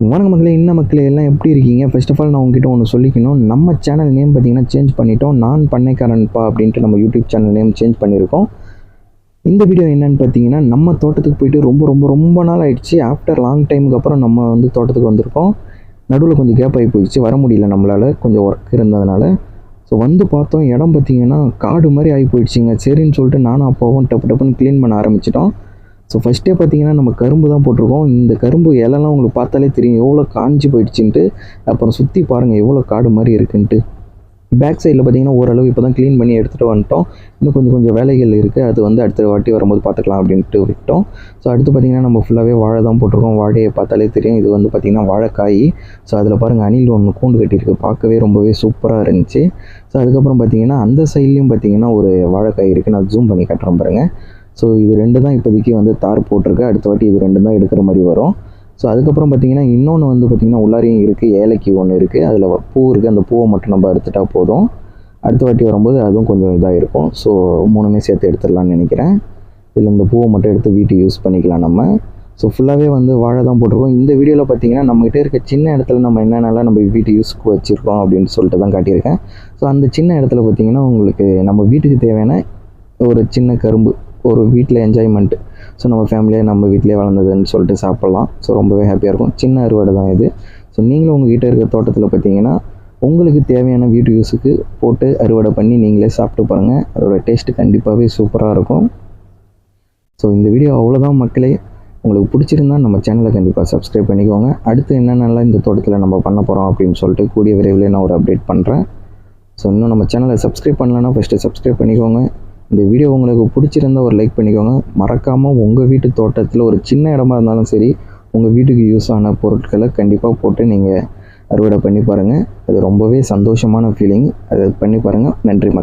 வணக்க மக்களே என்ன மக்களே எல்லாம் எப்படி இருக்கீங்க? ஃபர்ஸ்ட் ஆஃப் ஆல் நான் உங்ககிட்ட ஒன்று சொல்லிக்கணும். நம்ம சேனல் நேம் பார்த்தீங்கன்னா சேஞ்ச் பண்ணிட்டோம். நான் பண்ணைக்காரன்ப்பா அப்படின்ட்டு நம்ம யூடியூப் சேனல் நேம் சேஞ்ச் பண்ணியிருக்கோம். இந்த வீடியோ என்னன்னு பார்த்தீங்கன்னா நம்ம தோட்டத்துக்கு போயிட்டு ரொம்ப ரொம்ப ரொம்ப நாள் ஆயிடுச்சு. ஆஃப்டர் லாங் டைமுக்கு அப்புறம் நம்ம வந்து தோட்டத்துக்கு வந்திருக்கோம். நடுவில் கொஞ்சம் கேப் ஆகி போயிடுச்சு. வர முடியல நம்மளால். கொஞ்சம் ஒர்க் இருந்ததுனால. ஸோ வந்து பார்த்தோம். இடம் பார்த்தீங்கன்னா காடு மாதிரி ஆகி போயிடுச்சுங்க. சரின்னு சொல்லிட்டு நானும் அப்பாவும் டப்பு டப்புன்னு க்ளீன் பண்ண ஆரம்பிச்சிட்டோம். ஸோ ஃபஸ்ட்டே பார்த்தீங்கன்னா நம்ம கரும்பு தான் போட்டிருக்கோம். இந்த கரும்பு இலலாம் உங்களுக்கு பார்த்தாலே தெரியும். எவ்வளோ காஞ்சி போயிடுச்சுன்ட்டு. அப்புறம் சுற்றி பாருங்கள் எவ்வளோ காடு மாதிரி இருக்குன்ட்டு. பேக் சைடில் பார்த்தீங்கன்னா ஓரளவு இப்போ தான் க்ளீன் பண்ணி எடுத்துகிட்டு வந்துட்டோம். இன்னும் கொஞ்சம் கொஞ்சம் வேலைகள் இருக்குது அது வந்து அடுத்த வாட்டி வரும்போது பார்த்துக்கலாம் அப்படின்ட்டு விட்டோம். ஸோ அடுத்து பார்த்தீங்கன்னா நம்ம ஃபுல்லாகவே வாழை தான் போட்டிருக்கோம். வாழையை பார்த்தாலே தெரியும். இது வந்து பார்த்திங்கன்னா வாழைக்காய். ஸோ அதில் பாருங்கள் அணில் ஒன்று கூண்டு கட்டியிருக்கு. பார்க்கவே ரொம்பவே சூப்பராக இருந்துச்சு. ஸோ அதுக்கப்புறம் பார்த்தீங்கன்னா அந்த சைட்லேயும் பார்த்தீங்கன்னா ஒரு வாழைக்காய் இருக்குது நான் ஜூம் பண்ணி கட்டுறேன் பாருங்கள் ஸோ இது ரெண்டு தான் இப்போதைக்கு வந்து தார் போட்டிருக்கு. அடுத்த வாட்டி இது ரெண்டு தான் எடுக்கிற மாதிரி வரும். ஸோ அதுக்கப்புறம் பார்த்தீங்கன்னா இன்னொன்று வந்து பார்த்திங்கன்னா உள்ளாரையும் இருக்குது ஏலக்கி ஒன்று இருக்குது அதில் பூ இருக்குது அந்த பூவை மட்டும் நம்ம எடுத்துட்டா போதும். அடுத்த வாட்டி வரும்போது அதுவும் கொஞ்சம் இதாக இருக்கும். ஸோ மூணுமே சேர்த்து எடுத்துடலாம்னு நினைக்கிறேன். இதில் இந்த பூவை மட்டும் எடுத்து வீட்டுக்கு யூஸ் பண்ணிக்கலாம் நம்ம. ஸோ ஃபுல்லாகவே வந்து வாழை தான் போட்டிருக்கோம். இந்த வீடியோவில் பார்த்தீங்கன்னா நம்மகிட்ட இருக்க சின்ன இடத்துல நம்ம என்னென்னலாம் நம்ம வீட்டு யூஸ்க்கு வச்சுருக்கோம் அப்படின்னு சொல்லிட்டு தான் காட்டியிருக்கேன். ஸோ அந்த சின்ன இடத்துல பார்த்தீங்கன்னா உங்களுக்கு நம்ம வீட்டுக்கு தேவையான ஒரு சின்ன கரும்பு ஒரு வீட்டில் என்ஜாய்மெண்ட்டு ஸோ நம்ம ஃபேமிலியாக நம்ம வீட்டிலே வளர்ந்ததுன்னு சொல்லிட்டு சாப்பிட்லாம். ஸோ ரொம்பவே ஹாப்பியாக இருக்கும். சின்ன அறுவடை தான் இது. ஸோ நீங்களும் உங்ககிட்ட இருக்கிற தோட்டத்தில் பார்த்தீங்கன்னா உங்களுக்கு தேவையான வீட்டு யூஸுக்கு போட்டு அறுவடை பண்ணி நீங்களே சாப்பிட்டு பாருங்கள் அதோட டேஸ்ட்டு கண்டிப்பாகவே சூப்பராக இருக்கும். ஸோ இந்த வீடியோ அவ்வளோதான் மக்களே. உங்களுக்கு பிடிச்சிருந்தா நம்ம சேனலை கண்டிப்பாக சப்ஸ்கிரைப் பண்ணிக்கோங்க. அடுத்து என்னென்னலாம் இந்த தோட்டத்தில் நம்ம பண்ண போகிறோம் அப்படின்னு சொல்லிட்டு கூடிய விரைவில் நான் ஒரு அப்டேட் பண்ணுறேன் ஸோ இன்னும் நம்ம சேனலை சப்ஸ்கிரைப் பண்ணலன்னா ஃபஸ்ட்டு சப்ஸ்கிரைப் பண்ணிக்கோங்க. இந்த வீடியோ உங்களுக்கு பிடிச்சிருந்தா ஒரு லைக் பண்ணிக்கோங்க. மறக்காமல் உங்கள் வீட்டு தோட்டத்தில் ஒரு சின்ன இடமா இருந்தாலும் சரி உங்கள் வீட்டுக்கு யூஸ் ஆன பொருட்களை கண்டிப்பாக போட்டு நீங்கள் அறுவடை பண்ணி பாருங்கள் அது ரொம்பவே சந்தோஷமான ஃபீலிங் அதை பண்ணி பாருங்கள் நன்றி மக்கள்.